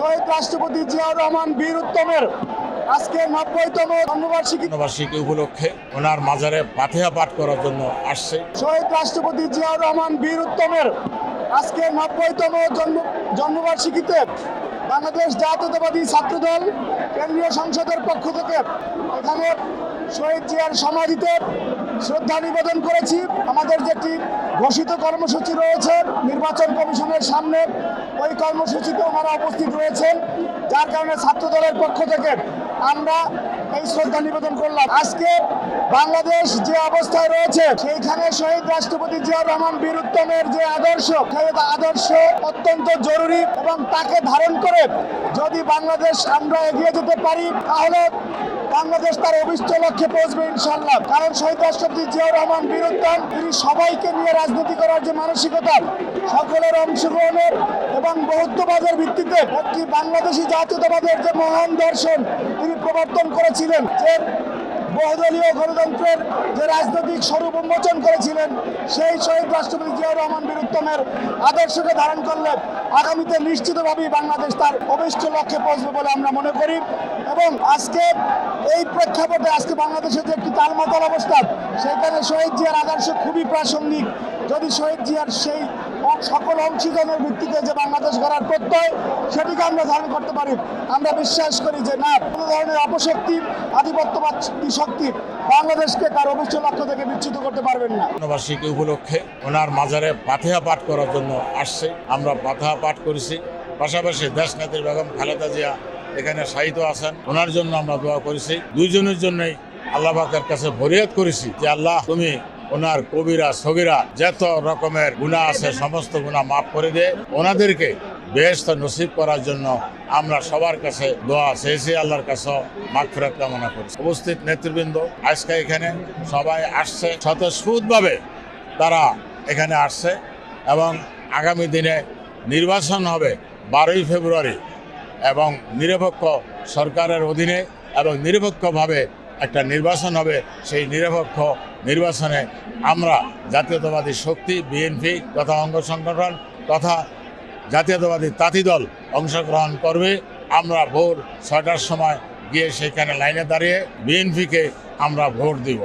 শহীদ রাষ্ট্রপতি জিয়াউর রহমান বীর উত্তমের আজকে নব্বইতম জন্মবার্ষিকী বার্ষিকী উপলক্ষে ওনার মাজারে পাথেয়া পাঠ করার জন্য আসছে। শহীদ রাষ্ট্রপতি জিয়াউর রহমান বীর উত্তমের আজকে নব্বইতম জন্ম জন্মবার্ষিকীতে বাংলাদেশ জাতীয়তাবাদী ছাত্রদল কেন্দ্রীয় সংসদের পক্ষ থেকে এখানে শহীদ জিয়ার সমাধিতে শ্রদ্ধা নিবেদন করেছি। আমাদের যেটি ঘোষিত কর্মসূচি রয়েছে নির্বাচন কমিশনের সামনে, ওই কর্মসূচিতে ওনারা উপস্থিত রয়েছেন। যার কারণে ছাত্রদলের পক্ষ থেকে আমরা এই শ্রদ্ধা নিবেদন করলাম। আজকে বাংলাদেশ যে অবস্থায় রয়েছে, সেইখানে শহীদ রাষ্ট্রপতি জিয়াউর রহমান বীর উত্তমের যে আদর্শ আদর্শ অত্যন্ত জরুরি এবং তাকে ধারণ করে যদি বাংলাদেশ আমরা এগিয়ে যেতে পারি, তাহলে বাংলাদেশ তার অভিষ্ট লক্ষ্যে পৌঁছবে ইনশাল্লাহ কারণ শহীদ রাষ্ট্রপতি জিয়াউর রহমান বীর তিনি সবাইকে নিয়ে রাজনীতি করার যে মানসিকতা, সকলের অংশগ্রহণের এবং বহুত্ববাদের ভিত্তিতে একটি বাংলাদেশি জাতীয়তাবাদের যে মহান দর্শন তিনি প্রবর্তন করেছিলেন, যে বহুদলীয় গণতন্ত্রের যে রাজনৈতিক স্বরূপ উন্মোচন করেছিলেন, সেই শহীদ রাষ্ট্রপতি জিয়াউর রহমান বীরুত্তমের আদর্শকে ধারণ করলে আগামীতে নিশ্চিতভাবেই বাংলাদেশ তার অভিষ্ট লক্ষ্যে পৌঁছবে বলে আমরা মনে করি। এবং আজকে এই প্রেক্ষাপটে আজকে বাংলাদেশের যে একটি তালমাতাল অবস্থা, সেখানে শহীদ জিয়ার আদর্শ খুবই প্রাসঙ্গিক। যদি শহীদ জিয়ার সেই সকল অংশীদানের ভিত্তিতে যে বাংলাদেশ গড়ার প্রত্যয়, সেটিকে আমরা ধারণ করতে পারি। আমরা বিশ্বাস করি যে না, কোনো ধরনের অপশক্তি, আধিপত্যবাদ শক্তি বাংলাদেশকে তার অভিষ্ট লক্ষ্য থেকে বিচ্যুত করতে পারবেন না। বার্ষিকী উপলক্ষে ওনার মাজারে পাথেয়া পাঠ করার জন্য আসছে। আমরা পাথেয়া পাঠ করেছি। পাশাপাশি দেশ নেত্রী বেগম খালেদা জিয়া এখানে সাহিত্য আছেন। ওনার জন্য আমরা দোয়া করেছি। দুইজনের জন্যই আল্লাহ পাকের কাছে ফরিয়াদ করেছি যে, আল্লাহ, তুমি ওনার কবিরা, সগিরা যত রকমের গুণা আছে, সমস্ত গুণা মাফ করে দে। ওনাদেরকে বেহেস্ত নসিব করার জন্য আমরা সবার কাছে দোয়া চেয়েছি, আল্লাহর কাছে মাগফিরাত কামনা করছি। উপস্থিত নেতৃবৃন্দ আজকে এখানে সবাই আসছে। স্বতঃস্ফূর্তভাবে তারা এখানে আসছে এবং আগামী দিনে নির্বাচন হবে বারোই ফেব্রুয়ারি এবং নিরপেক্ষ সরকারের অধীনে এবং নিরপেক্ষভাবে একটা নির্বাচন হবে, সেই নিরপেক্ষ নির্বাচনে আমরা জাতীয়তাবাদী শক্তি, বিএনপি তথা অঙ্গ সংগঠন তথা জাতীয়তাবাদী তাঁতি দল অংশগ্রহণ করবে। আমরা ভোর ছয়টার সময় গিয়ে সেখানে লাইনে দাঁড়িয়ে বিএনপিকে আমরা ভোট দিব।